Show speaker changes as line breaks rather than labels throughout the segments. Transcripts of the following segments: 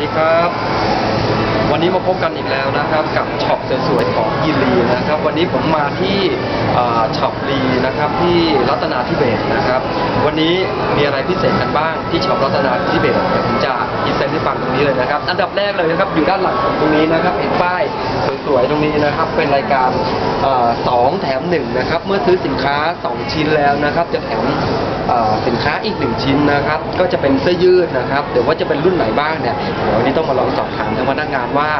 ดีครับ วันนี้มาพบกันอีกแล้วนะครับ กับช็อปสวยๆของยีรีนะครับ วันนี้ผมมาที่ช็อปรีนะครับที่รัตนาธิเบศรนะครับ วันนี้มีอะไรพิเศษกันบ้างที่ช็อปรัตนาธิเบศรเดี๋ยวผมจะพินเศษให้ฟังตรงนี้เลยนะครับ อันดับแรกเลยนะครับอยู่ด้านหลังตรงนี้นะครับเห็นป้ายสวยๆตรงนี้นะครับ เป็นรายการสองแถมหนึ่งนะครับ เมื่อซื้อสินค้า 2 ชิ้นแล้วนะครับ จะแถม สินค้าอีกหนึ่งชิ้นนะครับ ก็จะเป็นเสื้อยืดนะครับเดี๋ยวว่าจะเป็นรุ่นไหนบ้างเนี่ยเดี๋ยววันนี้ต้องมาลองสอบถามทางพนักงานว่า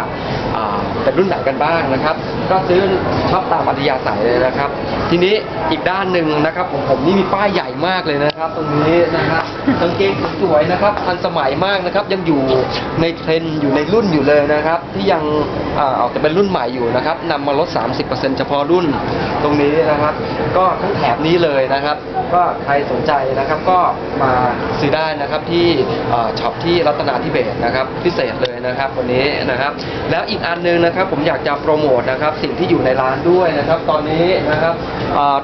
เป็นรุ่นไหนกันบ้างนะครับ ก็ซื้อชอบตามอัธยาศัยเลยนะครับ ทีนี้อีกด้านหนึ่งนะครับของผมนี่มีป้ายใหญ่มากเลยนะครับ ตรงนี้นะครับกางเกงสวยๆนะครับทันสมัยมากนะครับ ยังอยู่ในเทรนด์อยู่ในรุ่นอยู่เลยนะครับ ที่ยังอาออกจะเป็นรุ่นใหม่อยู่นะครับนำมาลด 30%เฉพาะรุ่นตรงนี้นะครับ ก็ทั้งแถบนี้เลยนะครับ ก็ใครสนใจนะครับก็มาซื้อได้นะครับที่ช็อปที่รัตนาธิเบศนะครับพิเศษเลยนะครับวันนี้นะครับ แล้วอีกอันหนึงนะครับผมอยากจะโปรโมทนะครับสิ่งที่อยู่ในร้านด้วยนะครับตอนนี้นะครับ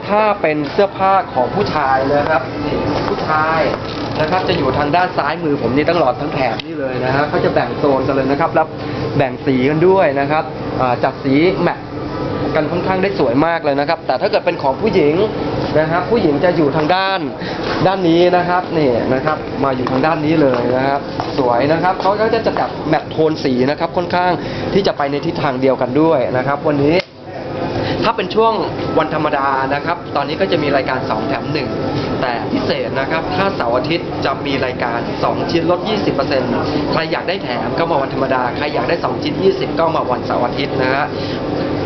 ถ้าเป็นเสื้อผ้าของผู้ชายนะครับนี่ผู้ชายนะครับจะอยู่ทางด้านซ้ายมือผมนี่ตั้งหลอดทั้งแถบนี่เลยนะฮะเขาจะแบ่งโซนกันเลยนะครับแล้วแบ่งสีกันด้วยนะครับจัดสีแมทกันค่อนข้างได้สวยมากเลยนะครับ แต่ถ้าเกิดเป็นของผู้หญิง นะครับ ผู้หญิงจะอยู่ทางด้านด้านนี้นะครับนี่นะครับ มาอยู่ทางด้านนี้เลยนะครับ สวยนะครับเขาก็จะจัดแมทโทนสีนะครับ ค่อนข้างที่จะไปในทิศทางเดียวกันด้วยนะครับ วันนี้ถ้าเป็นช่วงวันธรรมดานะครับ ตอนนี้ก็จะมีรายการ 2 แถม 1 แต่พิเศษนะครับ ถ้าเสาร์อาทิตย์จะมีรายการ 2 ชิ้นลด 20%ใครอยากได้แถมก็มาวันธรรมดา ใครอยากได้ 2 ชิ้น 20 ก็มาวันเสาร์อาทิตย์นะฮะ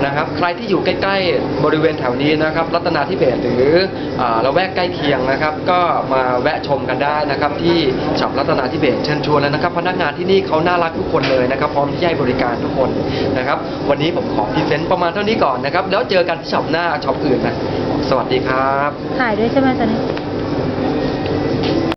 นะครับ ใครที่อยู่ใกล้ ๆ บริเวณแถวนี้นะครับ รัตนาธิเบศหรืออาแวกใกล้เคียงนะครับ ก็มาแวะชมกันได้นะครับ ที่ช็อปรัตนาธิเบศเชิญชวนแล้วนะครับ พนักงานที่นี่เขาน่ารักทุกคนเลยนะครับ พร้อมที่จะให้บริการทุกคนนะครับ วันนี้ผมขอพรีเซนต์ประมาณเท่านี้ก่อนนะครับ แล้วเจอกันที่ช็อปหน้าช็อปอื่นนะ สวัสดีครับ
ขายด้วยใช่ไหมตอนนี้